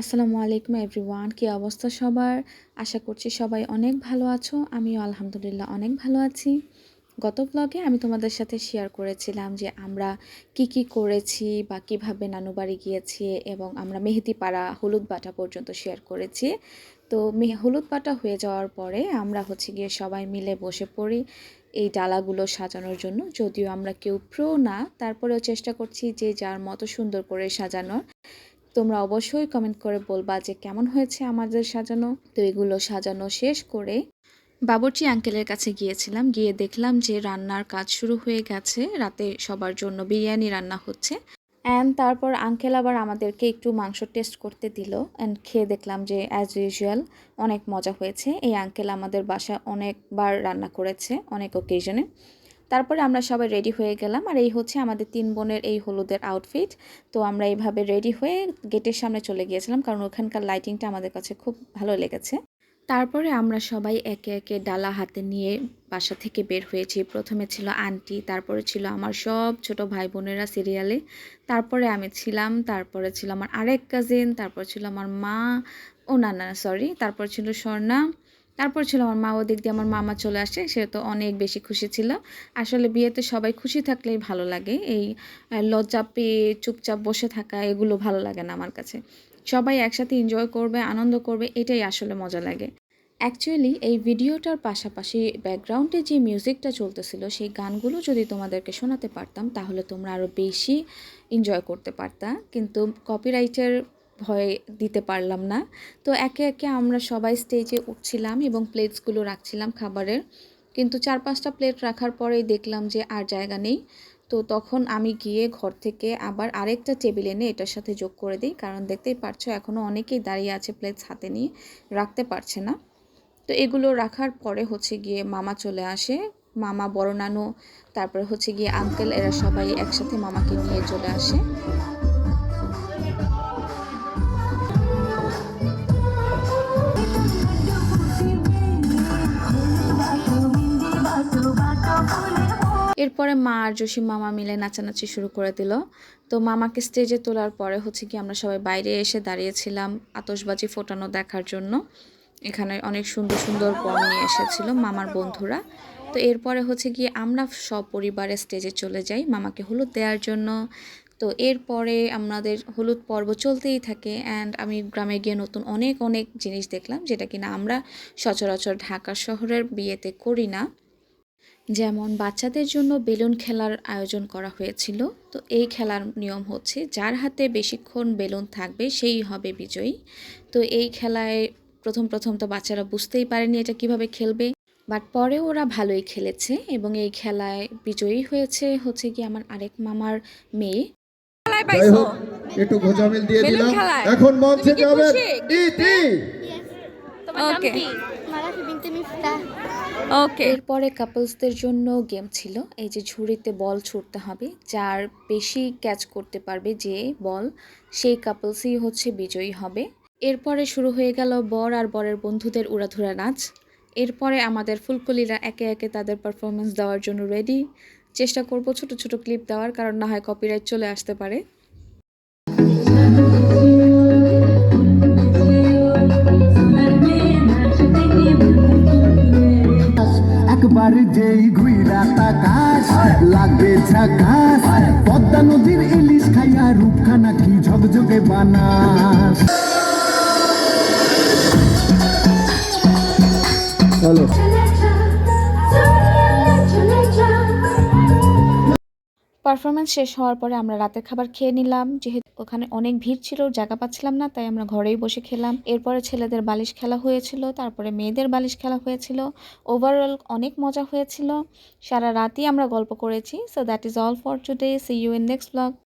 আসসালামু আলাইকুম এভরিওয়ান, কী অবস্থা সবার? আশা করছি সবাই অনেক ভালো আছো, আমিও আলহামদুলিল্লাহ অনেক ভালো আছি। গত ব্লগে আমি তোমাদের সাথে শেয়ার করেছিলাম যে আমরা কি কি করেছি বা কীভাবে নানু বাড়ি গিয়েছি এবং আমরা মেহেদি পাড়া হলুদ বাটা পর্যন্ত শেয়ার করেছি। তো হলুদ বাটা হয়ে যাওয়ার পরে আমরা হচ্ছে গিয়ে সবাই মিলে বসে পড়ি এই ডালাগুলো সাজানোর জন্য, যদিও আমরা কেউ প্রো না। তারপরেও চেষ্টা করছি যে যার মতো সুন্দর করে সাজানোর। তোমরা অবশ্যই কমেন্ট করে বলবা যে কেমন হয়েছে আমাদের সাজানো। তো এগুলো সাজানো শেষ করে বাবুর্চি আঙ্কেলের কাছে গিয়েছিলাম। গিয়ে দেখলাম যে রান্নার কাজ শুরু হয়ে গেছে। রাতে সবার জন্য বিরিয়ানি রান্না হচ্ছে। অ্যান্ড তারপর আঙ্কেল আবার আমাদেরকে একটু মাংস টেস্ট করতে দিল। অ্যান্ড খেয়ে দেখলাম যে অ্যাজ ইউজুয়াল অনেক মজা হয়েছে। এই আঙ্কেল আমাদের বাসায় অনেকবার রান্না করেছে অনেক ওকেশনে তারপরে আমরা সবাই রেডি হয়ে গেলাম। আর এই হচ্ছে আমাদের তিন বোনের এই হলুদের আউটফিট তো আমরা এইভাবে রেডি হয়ে গেটের সামনে চলে গিয়েছিলাম, কারণ ওখানকার লাইটিংটা আমাদের কাছে খুব ভালো লেগেছে। তারপরে আমরা সবাই একে একে ডালা হাতে নিয়ে বাসা থেকে বের হয়েছি। প্রথমে ছিল আন্টি, তারপরে ছিল আমার সব ছোট ভাই বোনেরা সিরিয়ালে তারপরে আমি ছিলাম, তারপরে ছিল আমার আরেক কাজিন তারপর ছিল আমার মা, ও না না সরি তারপর ছিল স্বর্ণা। তারপর ছিল আমার মা ওদিক দিয়ে আমার মামা চলে আসে, সে তো অনেক বেশি খুশি ছিল। আসলে বিয়েতে সবাই খুশি থাকলেই ভালো লাগে, এই লজ্জা পেয়ে চুপচাপ বসে থাকা এগুলো ভালো লাগে না আমার কাছে। সবাই একসাথে এনজয় করবে, আনন্দ করবে, এটাই আসলে মজা লাগে। অ্যাকচুয়ালি এই ভিডিওটার পাশাপাশি ব্যাকগ্রাউন্ডে যে মিউজিকটা চলতেছিল, সেই গানগুলো যদি তোমাদেরকে শোনাতে পারতাম, তাহলে তোমরা আরও বেশি এনজয় করতে পারতা। কিন্তু কপিরাইটের ভয় দিতে পারলাম না। তো একে একে আমরা সবাই স্টেজে উঠছিলাম এবং প্লেটসগুলো রাখছিলাম খাবারের। কিন্তু চার পাঁচটা প্লেট রাখার পরেই দেখলাম যে আর জায়গা নেই। তো তখন আমি গিয়ে ঘর থেকে আবার আরেকটা টেবিল এনে এটার সাথে যোগ করে দিই। কারণ দেখতেই পারছ এখনও অনেকেই দাঁড়িয়ে আছে প্লেটস হাতে নিয়ে, রাখতে পারছে না। তো এগুলো রাখার পরে হচ্ছে গিয়ে মামা চলে আসে। মামা, বড় নানু, তারপরে হচ্ছে গিয়ে আঙ্কেল এরা সবাই একসাথে মামাকে নিয়ে চলে আসে। এরপরে মা আর জসিম মামা মিলে নাচানাচি শুরু করে দিল। তো মামাকে স্টেজে তোলার পরে হচ্ছে কি আমরা সবাই বাইরে এসে দাঁড়িয়েছিলাম আতশবাজি ফোটানো দেখার জন্য। এখানে অনেক সুন্দর সুন্দর বম নিয়ে এসেছিল মামার বন্ধুরা। তো এরপরে হচ্ছে গিয়ে আমরা সব পরিবারে স্টেজে চলে যাই মামাকে হলুদ দেওয়ার জন্য। তো এরপরে আমাদের হলুদ পর্ব চলতেই থাকে অ্যান্ড আমি গ্রামে গিয়ে নতুন অনেক অনেক জিনিস দেখলাম যেটা কিনা আমরা সচরাচর ঢাকা শহরের বিয়েতে করি না। যেমন বাচ্চাদের জন্য বেলুন খেলার আয়োজন করা হয়েছিল তো এই খেলার নিয়ম হচ্ছে যার হাতে বেশিক্ষণ বেলুন থাকবে সেই হবে বিজয়ী। তো এই খেলায় প্রথম প্রথম তো বাচ্চারা বুঝতেই পারেনি এটা কীভাবে খেলবে বাট পরে ওরা ভালোই খেলেছে এবং এই খেলায় বিজয়ী হয়েছে হচ্ছে কি আমার আরেক মামার মেয়ে। যাই হোক একটু ঘোষামিল দিয়ে দিলাম। এখন মঞ্চে যাবেন? ইতি! ওকে কি? বিনতে মিফতাহ এরপরে কাপলসদের জন্য গেম ছিল, এই যে ঝুড়িতে বল ছুটতে হবে, যার বেশি ক্যাচ করতে পারবে যে বল সেই কাপলসই হচ্ছে বিজয়ী হবে। এরপরে শুরু হয়ে গেল বর আর বরের বন্ধুদের উড়াধুরা নাচ। এরপরে আমাদের ফুলকলিরা একে একে তাদের পারফরমেন্স দেওয়ার জন্য রেডি চেষ্টা করব ছোট ছোট ক্লিপ দেওয়ার, কারণ না হয় কপিরাইট চলে আসতে পারে। তাকাস লাগে ঝাকাস। পদ্মা নদীর ইলিশ খাইয়া রূপখানা কি ঝকঝকে বানাস? হ্যালো। পারফরমেন্স শেষ হওয়ার পরে আমরা রাতের খাবার খেয়ে নিলাম। যেহেতু ওখানে অনেক ভিড় ছিল, জায়গা পাচ্ছিলাম না, তাই আমরা ঘরেই বসে খেলাম। এরপরে ছেলেদের বালিশ খেলা হয়েছিল, তারপরে মেয়েদের বালিশ খেলা হয়েছিল। ওভারঅল অনেক মজা হয়েছিল। সারা রাতই আমরা গল্প করেছি। So that is all for today see you in next blog